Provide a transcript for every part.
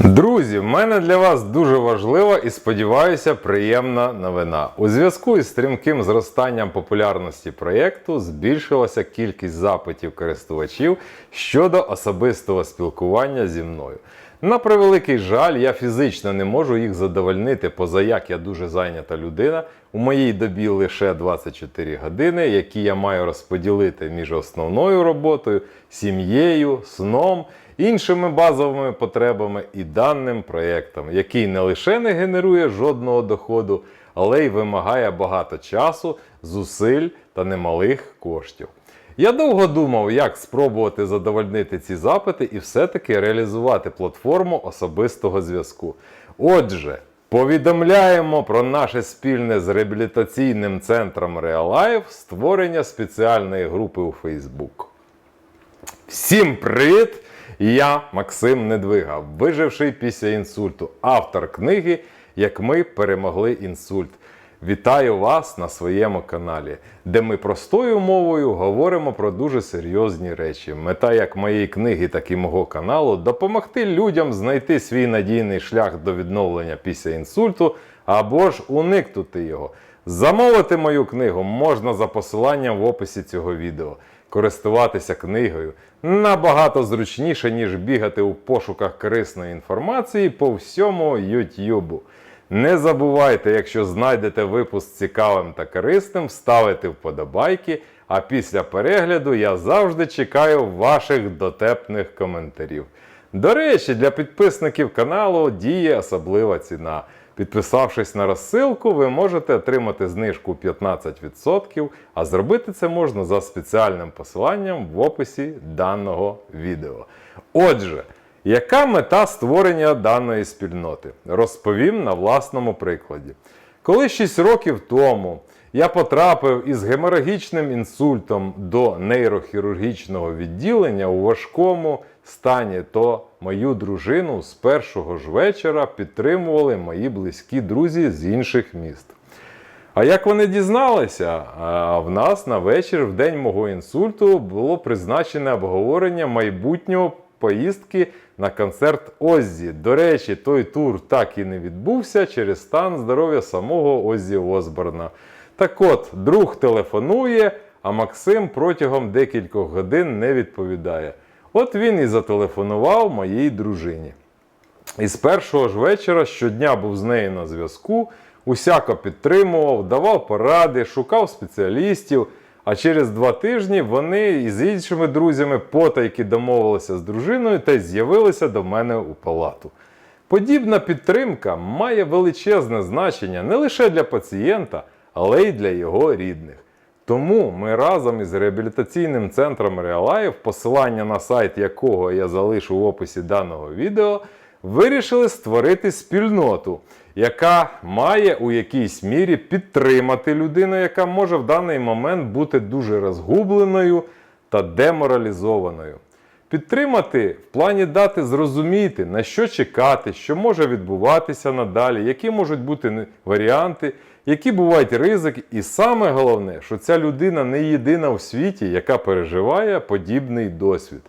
Друзі, в мене для вас дуже важлива і сподіваюся, приємна новина. У зв'язку із стрімким зростанням популярності проєкту збільшилася кількість запитів користувачів щодо особистого спілкування зі мною. На превеликий жаль, я фізично не можу їх задовольнити, поза як я дуже зайнята людина. У моїй добі лише 24 години, які я маю розподілити між основною роботою, сім'єю, сном іншими базовими потребами і даним проєктом, який не лише не генерує жодного доходу, але й вимагає багато часу, зусиль та немалих коштів. Я довго думав, як спробувати задовольнити ці запити і все-таки реалізувати платформу особистого зв'язку. Отже, повідомляємо про наше спільне з реабілітаційним центром Realive створення спеціальної групи у Facebook. Всім привіт! Я Максим Недвига, виживший після інсульту, автор книги Як ми перемогли інсульт. Вітаю вас на своєму каналі, де ми простою мовою говоримо про дуже серйозні речі. Мета як моєї книги, так і мого каналу допомогти людям знайти свій надійний шлях до відновлення після інсульту або ж уникнути його. Замовити мою книгу можна за посиланням в описі цього відео. Користуватися книгою набагато зручніше, ніж бігати у пошуках корисної інформації по всьому YouTube. Не забувайте, якщо знайдете випуск цікавим та корисним, ставити вподобайки. А після перегляду я завжди чекаю ваших дотепних коментарів. До речі, для підписників каналу діє особлива ціна. Підписавшись на розсилку, ви можете отримати знижку 15%, а зробити це можна за спеціальним посиланням в описі даного відео. Отже, яка мета створення даної спільноти? Розповім на власному прикладі. Коли 6 років тому я потрапив із геморагічним інсультом до нейрохірургічного відділення у важкому стані, то мою дружину з першого ж вечора підтримували мої близькі друзі з інших міст. А як вони дізналися? В нас на вечір, в день мого інсульту, було призначене обговорення майбутнього поїздки на концерт Оззі. До речі, той тур так і не відбувся через стан здоров'я самого Оззі Осборна. Так от, друг телефонує, а Максим протягом декількох годин не відповідає. От він і зателефонував моїй дружині. І з першого ж вечора щодня був з нею на зв'язку, усяко підтримував, давав поради, шукав спеціалістів. А через два тижні вони із іншими друзями потайки домовилися з дружиною та й з'явилися до мене у палату. Подібна підтримка має величезне значення не лише для пацієнта, але й для його рідних. Тому ми разом із реабілітаційним центром Realive, посилання на сайт якого я залишу в описі даного відео, вирішили створити спільноту, яка має у якійсь мірі підтримати людину, яка може в даний момент бути дуже розгубленою та деморалізованою. Підтримати в плані дати зрозуміти, на що чекати, що може відбуватися надалі, які можуть бути варіанти, які бувають ризики, і саме головне, що ця людина не єдина в світі, яка переживає подібний досвід.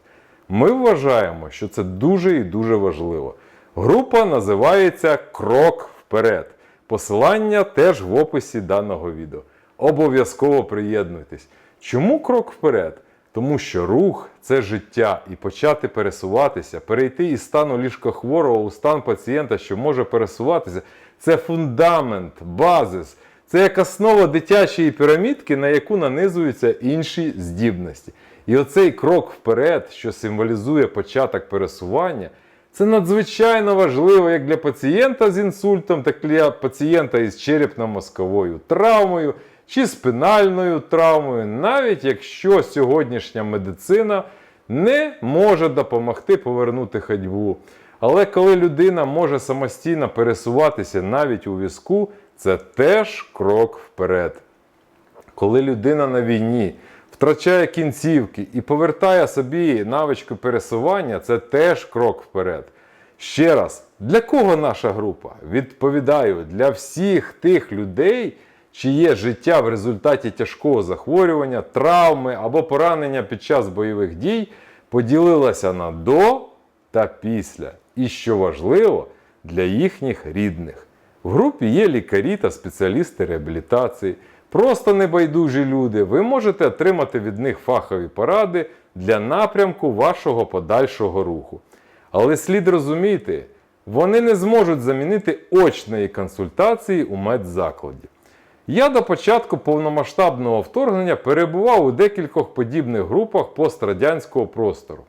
Ми вважаємо, що це дуже і дуже важливо. Група називається Крок вперед. Посилання теж в описі даного відео. Обов'язково приєднуйтесь. Чому крок вперед? Тому що рух це життя, і почати пересуватися, перейти із стану ліжкохворого у стан пацієнта, що може пересуватися, це фундамент, базис, це як основа дитячої пірамідки, на яку нанизуються інші здібності. І оцей крок вперед, що символізує початок пересування, це надзвичайно важливо як для пацієнта з інсультом, так і для пацієнта із черепно-мозковою травмою чи спинальною травмою, навіть якщо сьогоднішня медицина не може допомогти повернути ходьбу. Але коли людина може самостійно пересуватися навіть у візку, це теж крок вперед. Коли людина на війні втрачає кінцівки і повертає собі навичку пересування, це теж крок вперед. Ще раз, для кого наша група? Відповідаю, для всіх тих людей, чиє життя в результаті тяжкого захворювання, травми або поранення під час бойових дій поділилося на до та після. і, що важливо, для їхніх рідних. В групі є лікарі та спеціалісти реабілітації, просто небайдужі люди. Ви можете отримати від них фахові поради для напрямку вашого подальшого руху. Але слід розуміти, вони не зможуть замінити очної консультації у медзакладі. Я до початку повномасштабного вторгнення перебував у декількох подібних групах пострадянського простору.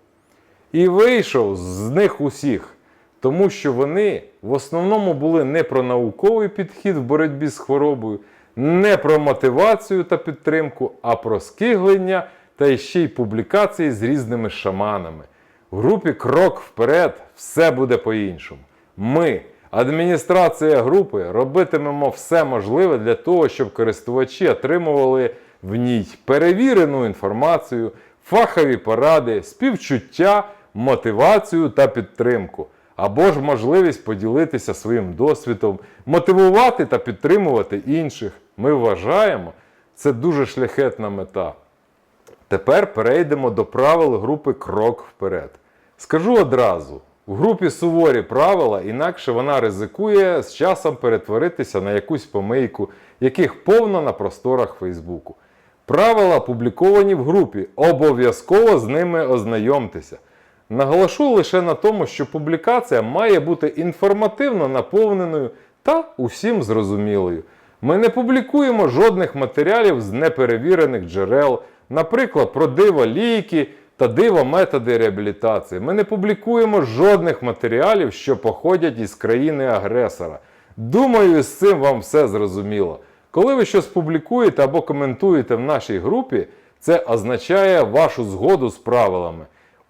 І вийшов з них усіх, тому що вони в основному були не про науковий підхід в боротьбі з хворобою, не про мотивацію та підтримку, а про скиглення та ще й публікації з різними шаманами. В групі Крок вперед все буде по-іншому. Ми, адміністрація групи, робитимемо все можливе для того, щоб користувачі отримували в ній перевірену інформацію, фахові поради, співчуття, мотивацію та підтримку. Або ж можливість поділитися своїм досвідом, мотивувати та підтримувати інших. Ми вважаємо, це дуже шляхетна мета. Тепер перейдемо до правил групи Крок вперед. Скажу одразу: в групі суворі правила, інакше вона ризикує з часом перетворитися на якусь помийку, яких повно на просторах Фейсбуку. Правила опубліковані в групі, обов'язково з ними ознайомтеся. Наголошу лише на тому, що публікація має бути інформативно наповненою та усім зрозумілою. Ми не публікуємо жодних матеріалів з неперевірених джерел, наприклад, про диво ліки та диво методи реабілітації. Ми не публікуємо жодних матеріалів, що походять із країни-агресора. Думаю, з цим вам все зрозуміло. Коли ви щось публікуєте або коментуєте в нашій групі, це означає вашу згоду з правилами.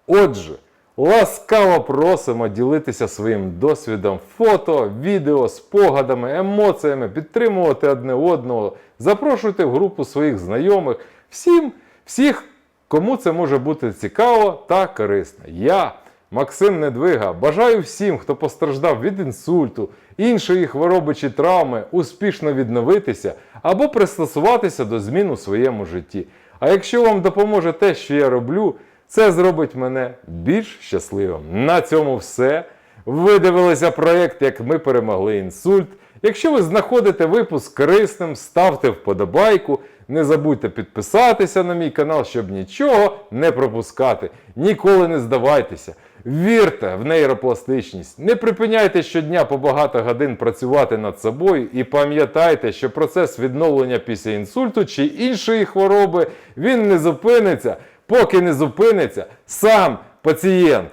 Отже, ласкаво просимо ділитися своїм досвідом фото, відео, спогадами, емоціями, підтримувати одне одного, запрошуйте в групу своїх знайомих, всім, всіх, кому це може бути цікаво та корисно. Я, Максим Недвига, бажаю всім, хто постраждав від інсульту, іншої хвороби чи травми, успішно відновитися або пристосуватися до змін у своєму житті. А якщо вам допоможе те, що я роблю, це зробить мене більш щасливим. На цьому все. Ви дивилися проєкт, як ми перемогли інсульт. Якщо ви знаходите випуск корисним, ставте вподобайку. Не забудьте підписатися на мій канал, щоб нічого не пропускати. Ніколи не здавайтеся. Вірте в нейропластичність. Не припиняйте щодня по багато годин працювати над собою і пам'ятайте, що процес відновлення після інсульту чи іншої хвороби він не зупиниться, поки не зупиниться сам пацієнт.